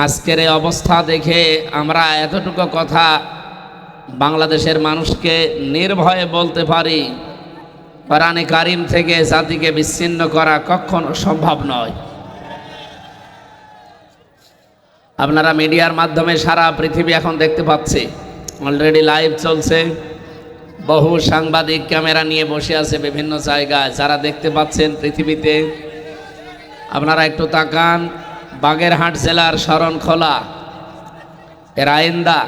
আজকের এই অবস্থা দেখে আমরা এতটুকু কথা বাংলাদেশের মানুষকে নির্ভয়ে বলতে পারি, কোরআনে কারিম থেকে জাতিকে বিচ্ছিন্ন করা কখনো সম্ভব নয়। আপনারা মিডিয়ার মাধ্যমে সারা পৃথিবী এখন দেখতে পাচ্ছি অলরেডি লাইভ চলছে, বহু সাংবাদিক ক্যামেরা নিয়ে বসে আছে বিভিন্ন জায়গায়, যারা দেখতে পাচ্ছেন পৃথিবীতে। আপনারা একটু তাকান বাগেরহাট জেলার শরণখোলা এর আইন্দা,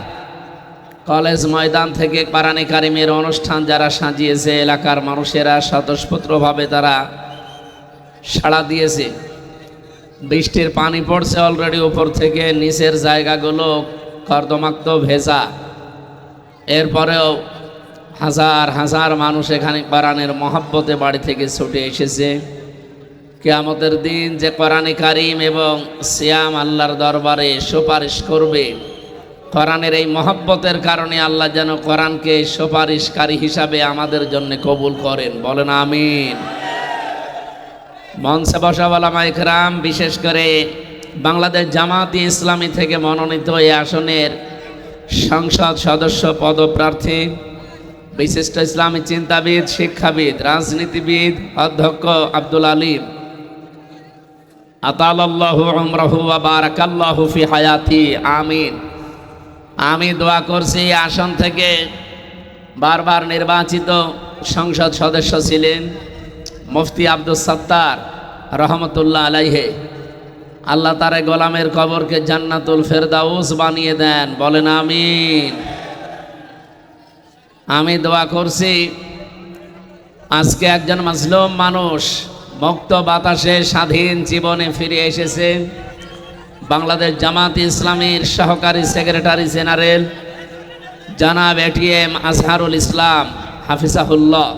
কলেজ ময়দান থেকে পারানি কারিমের অনুষ্ঠান যারা সাজিয়েছে, এলাকার মানুষেরা স্বতঃস্ফূর্তভাবে তারা সাড়া দিয়েছে। বৃষ্টির পানি পড়ছে অলরেডি উপর থেকে, নিচের জায়গাগুলো কর্দমাক্ত, ভেজা। এরপরেও হাজার হাজার মানুষ এখানে পারানের মহাব্বতে বাড়ি থেকে ছুটে এসেছে। কেয়ামতের দিন যে কোরআনে কারিম এবং সিয়াম আল্লাহর দরবারে সুপারিশ করবে, কোরআনের এই মহব্বতের কারণে আল্লাহ যেন কোরআনকে সুপারিশকারী হিসাবে আমাদের জন্য কবুল করেন। বলেন আমিন। মঞ্চে বসাওয়ালা মাইকরাম বিশেষ করে বাংলাদেশ জামাতি ইসলামী থেকে মনোনীত এই আসনের সংসদ সদস্য পদপ্রার্থী, বিশিষ্ট ইসলামী চিন্তাবিদ, শিক্ষাবিদ, রাজনীতিবিদ, অধ্যক্ষ আব্দুল আলিম। হায়াতি, আমিন। আমি দোয়া করছি আসন থেকে বারবার নির্বাচিত সংসদ সদস্য ছিলেন মুফতি আব্দুল সত্তার রহমতুল্লাহ আলাইহে। আল্লাহ তারে গোলামের কবরকে জান্নাতুল ফেরদাউস বানিয়ে দেন, বলেন আমিন। আমি দোয়া করছি, আজকে একজন মাজলুম মানুষ মুক্ত বাতাসে স্বাধীন জীবনে ফিরে এসেছে বাংলাদেশ জামাত ইসলামীর সহকারী সেক্রেটারি জেনারেল জানাব এটিএম আজহারুল ইসলাম হাফিজাহুল্লাহ।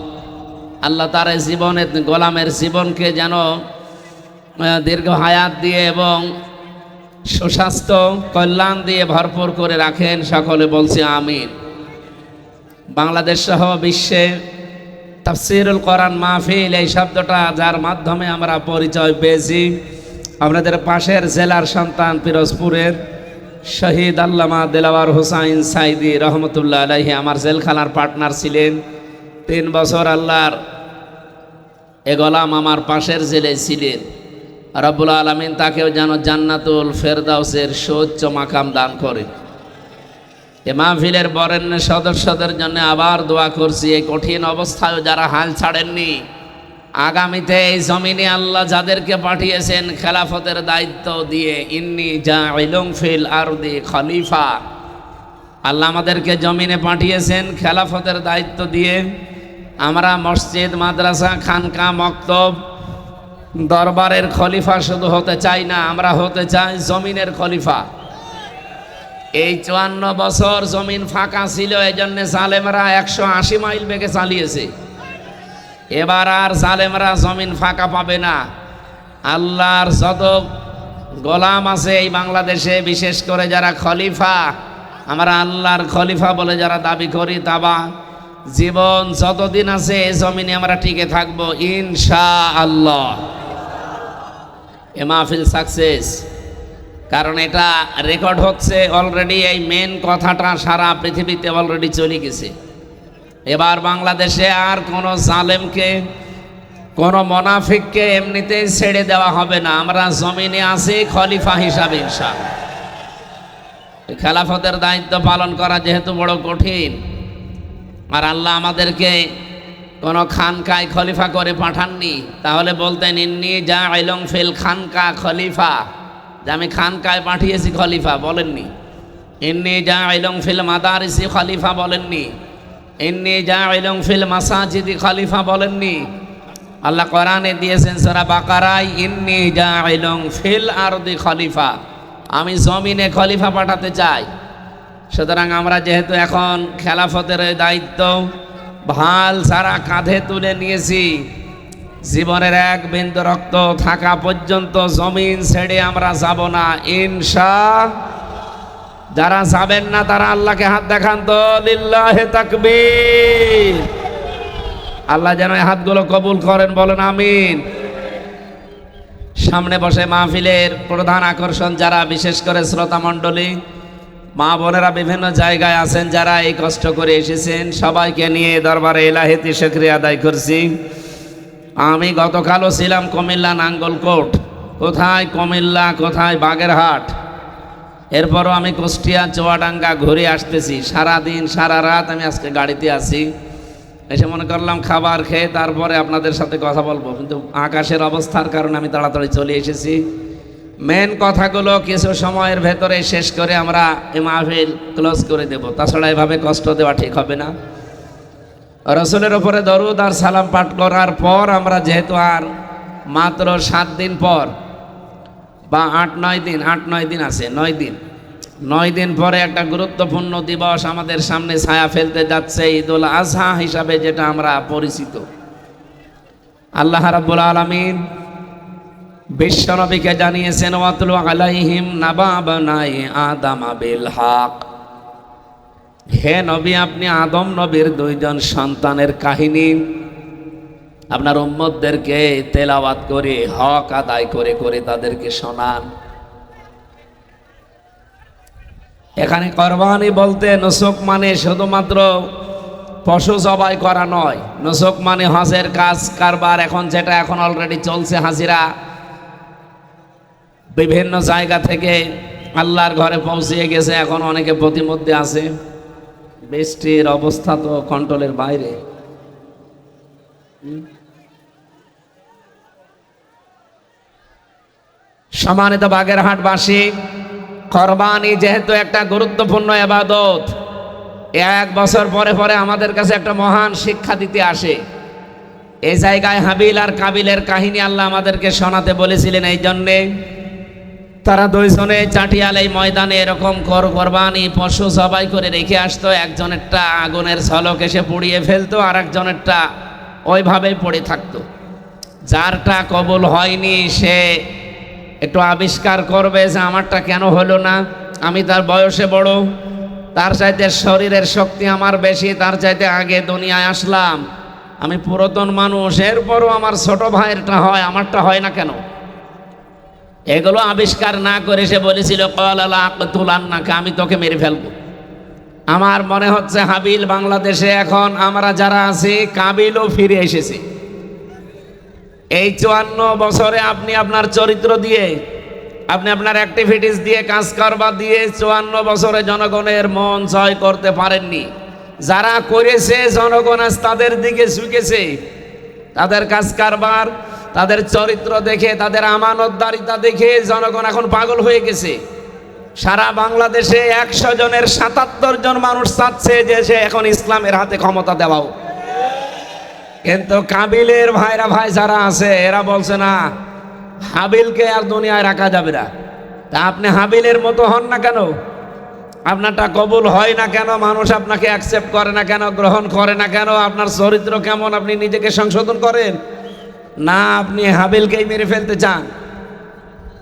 আল্লাহ তার জীবনের গোলামের জীবনকে যেন দীর্ঘ হায়াত দিয়ে এবং সুস্বাস্থ্য, কল্যাণ দিয়ে ভরপুর করে রাখেন, সকলে বলছি আমিন। বাংলাদেশ সহ বিশ্বে তাফসিরুল কোরআন মাহফিল এই শব্দটা যার মাধ্যমে আমরা পরিচয় পেয়েছি। আপনাদের পাশের জেলার সন্তান পিরোজপুরের শহীদ আল্লামা দেলাওয়ার হুসাইন সাইদি রহমতুল্লাহ আলাইহি আমার জেলখানার পার্টনার ছিলেন। তিন বছর আল্লাহর এ আমার পাশের জেলে ছিলেন। রব্বুল আলমিন তাকেও যেন জান্নাতুল ফেরদাউসের সোচ্চ মাকাম দান করেন। এ মাহফিলের বরেণ্য সদস্যদের জন্য আবার দোয়া করছি। এই কঠিন অবস্থায় যারা হাল ছাড়েননি, আগামীতে এই জমিনে আল্লাহ যাদেরকে পাঠিয়েছেন খেলাফতের দায়িত্ব দিয়ে ইন্নি যা ফিল আরদি খলিফা। আল্লাহ আমাদেরকে জমিনে পাঠিয়েছেন খেলাফতের দায়িত্ব দিয়ে। আমরা মসজিদ, মাদ্রাসা, খানকা, মক্তব, দরবারের খলিফা শুধু হতে চাই না, আমরা হতে চাই জমিনের খলিফা। এই চুয়ান্ন বছর জমিন ফাঁকা ছিল এই জন্য জালেমরা একশো আশি মাইল বেগে চালিয়েছে। এবার আর জালেমরা জমিন ফাঁকা পাবে না। আল্লাহর যত গোলাম আছে এই বাংলাদেশে, বিশেষ করে যারা খলিফা, আমরা আল্লাহর খলিফা বলে যারা দাবি করি, তাবা, জীবন যতদিন আছে এই জমিনে আমরা টিকে থাকব ইনশা আল্লাহ এ মাহফিল সাকসেস কারণ এটা রেকর্ড হচ্ছে অলরেডি এই মেন কথাটা সারা পৃথিবীতে অলরেডি চলে গেছে। এবার বাংলাদেশে আর কোনো জালেমকে, কোনো মোনাফিককে এমনিতেই ছেড়ে দেওয়া হবে না। আমরা জমিনে আছি খলিফা হিসাবে এই খেলাফতের দায়িত্ব পালন করা যেহেতু বড় কঠিন। আর আল্লাহ আমাদেরকে কোনো খানকায় খলিফা করে পাঠাননি। তাহলে বলতেন, ইন্নি যা আইলং ফিল খানকা খলিফা। যে আমি খানকায় পাঠিয়েছি খলিফা বলেননি। এমনি যা আইলং ফিল মাদারিসি খলিফা বলেননি। এমনি যা আইলং ফিল মাসাজিদি খলিফা বলেননি। আল্লাহ কোরআনে দিয়েছেন সারা বাকারাই ইন্নি যা আইলং ফিল আরদি খলিফা। আমি জমিনে খলিফা পাঠাতে চাই। সুতরাং আমরা যেহেতু এখন খেলাফতের দায়িত্ব, ভালো সারা কাঁধে তুলে নিয়েছি। জীবনের এক বিন্দু রক্ত থাকা পর্যন্ত জমিন ছেড়ে আমরা যাব না, ইনশা যারা যাবেন না তারা আল্লাহকে হাত দেখান তো, লিল্লাহে তাকবীর। আল্লাহ যেন হাতগুলো কবুল করেন, বলেন আমিন। সামনে বসে মাহফিলের প্রধান আকর্ষণ যারা, বিশেষ করে শ্রোতা মণ্ডলী, মা বোনেরা বিভিন্ন জায়গায় আছেন যারা এই কষ্ট করে এসেছেন, সবাইকে নিয়ে দরবারে এলাহেতি শুক্রিয়া আদায় করছি। আমি গতকালও ছিলাম কুমিল্লা নাঙ্গলকোট। কোথায় কুমিল্লা, কোথায় বাগেরহাট? এরপরও আমি কুষ্টিয়া, চোয়াডাঙ্গা ঘুরে আসতেছি। সারা দিন সারা রাত আমি আজকে গাড়িতে আছি। এসে মনে করলাম খাবার খেয়ে তারপরে আপনাদের সাথে কথা বলব। কিন্তু আকাশের অবস্থার কারণে আমি তাড়াতাড়ি চলে এসেছি। মেন কথাগুলো কিছু সময়ের ভেতরে শেষ করে আমরা এই মাহফিল ক্লোজ করে দেব। তাছাড়া এভাবে কষ্ট দেওয়া ঠিক হবে না। রসুলের ওপরে দরুদ আর সালাম পাঠ করার পর আমরা যেহেতু আর মাত্র সাত দিন পর, বা আট, নয় দিন, আট, নয় দিন আছে, নয় দিন। নয় দিন পরে একটা গুরুত্বপূর্ণ দিবস আমাদের সামনে ছায়া ফেলতে যাচ্ছে, ঈদুল আজহা হিসাবে যেটা আমরা পরিচিত। আল্লাহ রাব্বুল আলামিন বিশ্বনবীকে জানিয়েছেন, ওয়াতলু আলাইহিম নাবাবানাই আদাম বিল হক। হে নবী, আপনি আদম নবীর দুইজন সন্তানের কাহিনী। আপনার উম্মতদেরকে তেলাওয়াত করে, হক আদায় করে করে তাদেরকে শোনান। এখানে কোরবানি বলতে নসুক মানে শুধুমাত্র পশু জবাই করা নয়। নসুক মানে হজের কাজ, কারবার, এখন যেটা এখন অলরেডি চলছে হাজিরা। বিভিন্ন জায়গা থেকে আল্লাহর ঘরে পৌঁছিয়ে গেছে, এখন অনেকে প্রতিমধ্যে আছে। বৃষ্টির অবস্থা তো কন্ট্রোলের বাইরে। সম্মানিত বাগেরহাটবাসী, কোরবানি যেহেতু একটা গুরুত্বপূর্ণ এবাদত এক বছর পরে পরে আমাদের কাছে একটা মহান শিক্ষা দিতে আসে। এই জায়গায় হাবিল আর কাবিলের কাহিনী আল্লাহ আমাদেরকে শোনাতে বলেছিলেন এই জন্যে তারা দুইজনে চাটিয়াল এই ময়দানে এরকম কর কোরবানি, পশু সবাই করে রেখে আসতো। একজনেরটা আগুনের ঝলক এসে পুড়িয়ে ফেলতো আর একজনেরটা ওইভাবেই পড়ে থাকতো। যারটা কবুল হয়নি, সে একটু আবিষ্কার করবে যে আমারটা কেন হলো না। আমি তার বয়সে বড়, তার চাইতে শরীরের শক্তি আমার বেশি, তার চাইতে আগে দুনিয়ায় আসলাম। আমি পুরাতন মানুষ, এরপরও আমার ছোট ভাইয়েরটা হয়, আমারটা হয় না কেন? এগুলো আবিষ্কার না করে সে বলেছিল নাকে আমি তোকে মেরে ফেলব। আমার মনে হচ্ছে হাবিল বাংলাদেশে এখন আমরা যারা আছি, কাবিলও ফিরে এসেছে। এই চুয়ান্ন বছরে আপনি আপনার চরিত্র দিয়ে, আপনি আপনার অ্যাক্টিভিটিস দিয়ে কাজ দিয়ে চুয়ান্ন বছরে জনগণের মন জয় করতে পারেননি। যারা করেছে, জনগণ আজ তাদের দিকে ঝুঁকেছে। তাদের কাজ কারবার তাদের চরিত্র দেখে, তাদের আমানতদারিতা দেখে জনগণ এখন পাগল হয়ে গেছে। সারা বাংলাদেশে একশো জনের সাতাত্তর জন মানুষ চাচ্ছে যে সে এখন ইসলামের হাতে ক্ষমতা দেওয়াও। কিন্তু কাবিলের ভাইরা ভাই যারা আছে, এরা বলছে না, হাবিলকে আর দুনিয়ায় রাখা যাবে না। তা আপনি হাবিলের মতো হন না কেন? আপনারটা কবুল হয় না কেন? মানুষ আপনাকে অ্যাকসেপ্ট করে না কেন? গ্রহণ করে না কেন? আপনার চরিত্র কেমন? আপনি নিজেকে সংশোধন করেন। না, আপনি হাবিলকেই মেরে ফেলতে চান।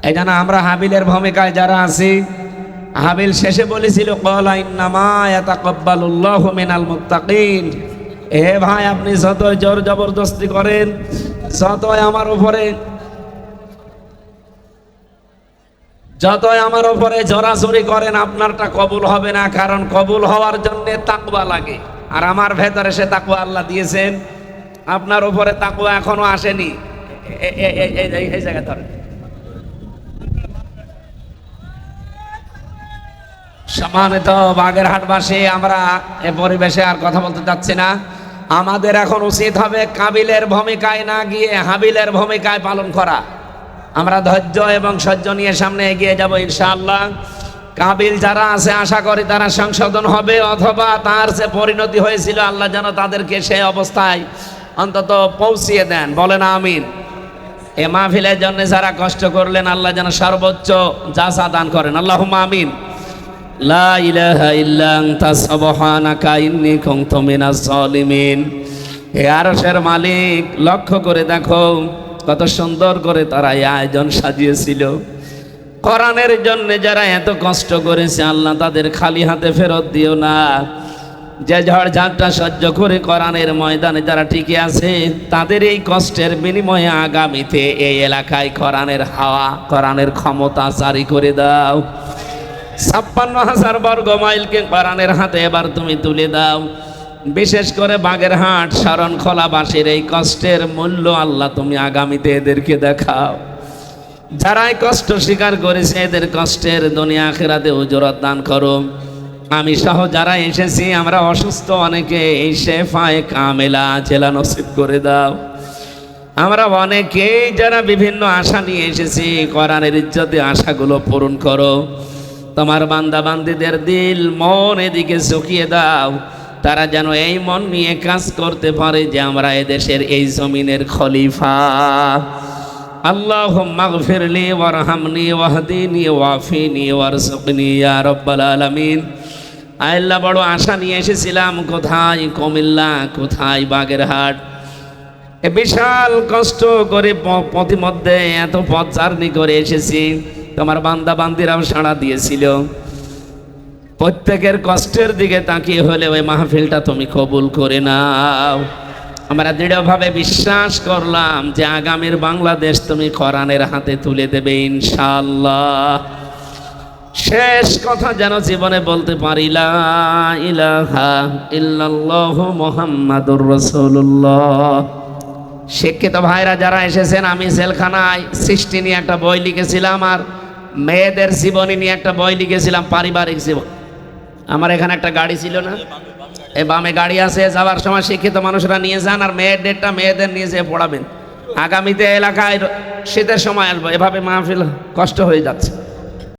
এই জন্য আমরা হাবিলের ভূমিকায় যারা আছি, হাবিল শেষে বলেছিল মিনাল মুত্তাকিন। হে ভাই, আপনি যতই জোর জবরদস্তি করেন, যতই আমার উপরে, যতই আমার উপরে জোরাজুরি করেন, আপনারটা কবুল হবে না, কারণ কবুল হওয়ার জন্য তাকবা লাগে। আর আমার ভেতরে সে তাকওয়া আল্লাহ দিয়েছেন। আপনার উপরে তাকওয়া এখনও আসেনি। এই- জায়গায় ধরেন। সম্মানিত বাগেরহাটবাসী, আমরা এ পরিবেশে আর কথা বলতে চাচ্ছি না। আমাদের এখন উচিত হবে কাবিলের ভূমিকায় না গিয়ে হাবিলের ভূমিকায় পালন করা। আমরা ধৈর্য এবং সহ্য নিয়ে সামনে এগিয়ে যাব ইনশাআল্লাহ। কাবিল যারা আছে, আশা করি তারা সংশোধন হবে, অথবা তার যে পরিণতি হয়েছিল, আল্লাহ যেন তাদেরকে সেই অবস্থায় অন্তত পৌঁছিয়ে দেন, বলেন আমিন। এ মাহফিলের জন্য যারা কষ্ট করলেন, আল্লাহ যেন সর্বোচ্চ জাসা দান করেন। আল্লাহ আমিন। লা মালিক, লক্ষ্য করে দেখো, কত সুন্দর করে তারা আয়োজন সাজিয়েছিল। কোরআনের জন্য যারা এত কষ্ট করেছে, আল্লাহ তাদের খালি হাতে ফেরত দিও না। যে ঝড় ঝাপটা সহ্য করে কোরআনের ময়দানে যারা টিকে আছে, তাদের এই কষ্টের বিনিময়ে আগামীতে এই এলাকায় কোরআনের হাওয়া, কোরআনের ক্ষমতা জারি করে দাও। ছাপ্পান্ন হাজার বর্গ মাইলকে কোরআনের হাতে এবার তুমি তুলে দাও। বিশেষ করে বাগেরহাট, শরণখোলাবাসীর এই কষ্টের মূল্য আল্লাহ তুমি আগামীতে এদেরকে দেখাও। যারা এই কষ্ট স্বীকার করেছে, এদের কষ্টের দুনিয়া আখেরাতে উজরত দান করো। আমি সহ যারা এসেছি, আমরা অসুস্থ অনেকে, এই শেফায় কামেলা জেলা নসিব করে দাও। আমরা অনেকেই যারা বিভিন্ন আশা নিয়ে এসেছি, কোরআনের ইজ্জতে আশাগুলো পূরণ করো। তোমার বান্দা বান্দিদের দিল, মন এদিকে চকিয়ে দাও। তারা যেন এই মন নিয়ে কাজ করতে পারে যে আমরা এদেশের এই জমিনের খলিফা। আল্লাহ মাগফিরলি ওয়ারহামনি ওয়াহদিনি ওয়াফিনি ওয়ারসুকনি ইয়া রব্বাল আলামিন। আল্লাহ বড় আশা নিয়ে এসেছিলাম, কোথায় কুমিল্লা, কোথায় বাগেরহাট? এ বিশাল কষ্ট করে পথিমধ্যে এত পথ জার্নি করে এসেছি। তোমার বান্দা বান্দিরাও সাড়া দিয়েছিল। প্রত্যেকের কষ্টের দিকে তাকিয়ে হলে ওই মাহফিলটা তুমি কবুল করে নাও। আমরা দৃঢ়ভাবে বিশ্বাস করলাম যে আগামীর বাংলাদেশ তুমি কোরআনের হাতে তুলে দেবে ইনশাল্লাহ শেষ কথা যেন জীবনে বলতে পারি ইলাহা ইল্লাল্লাহু শিক্ষিত ভাইরা যারা এসেছেন, আমি জেলখানায় সৃষ্টি নিয়ে একটা বই লিখেছিলাম আর মেয়েদের জীবনী নিয়ে একটা বই লিখেছিলাম, পারিবারিক জীবন। আমার এখানে একটা গাড়ি ছিল না? এ বামে গাড়ি আছে, যাওয়ার সময় শিক্ষিত মানুষরা নিয়ে যান আর মেয়েদেরটা মেয়েদের নিয়ে যেয়ে পড়াবেন। আগামীতে এলাকায় শীতের সময় আসব, এভাবে মাহফিল কষ্ট হয়ে যাচ্ছে।